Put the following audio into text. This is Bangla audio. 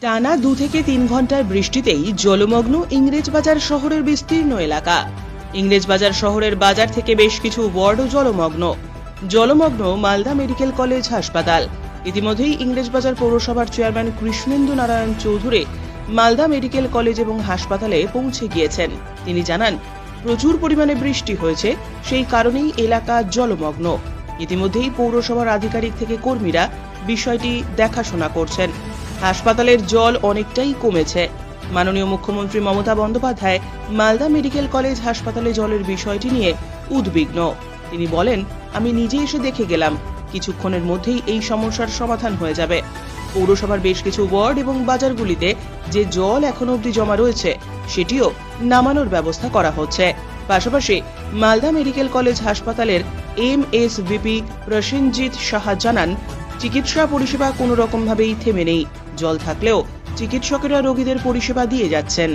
টানা দু থেকে তিন ঘণ্টার বৃষ্টিতেই জলমগ্ন ইংরেজবাজার শহরের বিস্তীর্ণ এলাকা। ইংরেজবাজার শহরের বাজার থেকে বেশ কিছু ওয়ার্ডও জলমগ্ন। জলমগ্ন মালদা মেডিকেল কলেজ হাসপাতাল। ইতিমধ্যেই ইংরেজবাজার পৌরসভার chairman Krishnendu Narayan Chowdhury Malda medical college এবং হাসপাতালে পৌঁছে গিয়েছেন। তিনি জানান, প্রচুর পরিমাণে বৃষ্টি হয়েছে, সেই কারণেই এলাকা জলমগ্ন। ইতিমধ্যেই পৌরসভার আধিকারিক থেকে কর্মীরা বিষয়টি দেখাশোনা করছেন। হাসপাতালের জল অনেকটাই কমেছে। মাননীয় মুখ্যমন্ত্রী মমতা বন্দ্যোপাধ্যায় মালদা মেডিকেল কলেজ হাসপাতালে জলের বিষয়টি নিয়ে উদ্বিগ্ন। তিনি বলেন, আমি নিজে এসে দেখে গেলাম, কিছুক্ষণের মধ্যেই এই সমস্যার সমাধান হয়ে যাবে। পৌরসভার বেশ কিছু ওয়ার্ড এবং বাজারগুলিতে যে জল এখনও অবধি জমা রয়েছে, সেটিও নামানোর ব্যবস্থা করা হচ্ছে। পাশাপাশি মালদা মেডিকেল কলেজ হাসপাতালের M S VP Prosenjit Saha জানান, চিকিৎসা পরিষেবা কোনো রকমভাবেই থেমে নেই। জল থাকলেও চিকিৎসকেরা রোগীদের পরিষেবা দিয়ে যাচ্ছেন।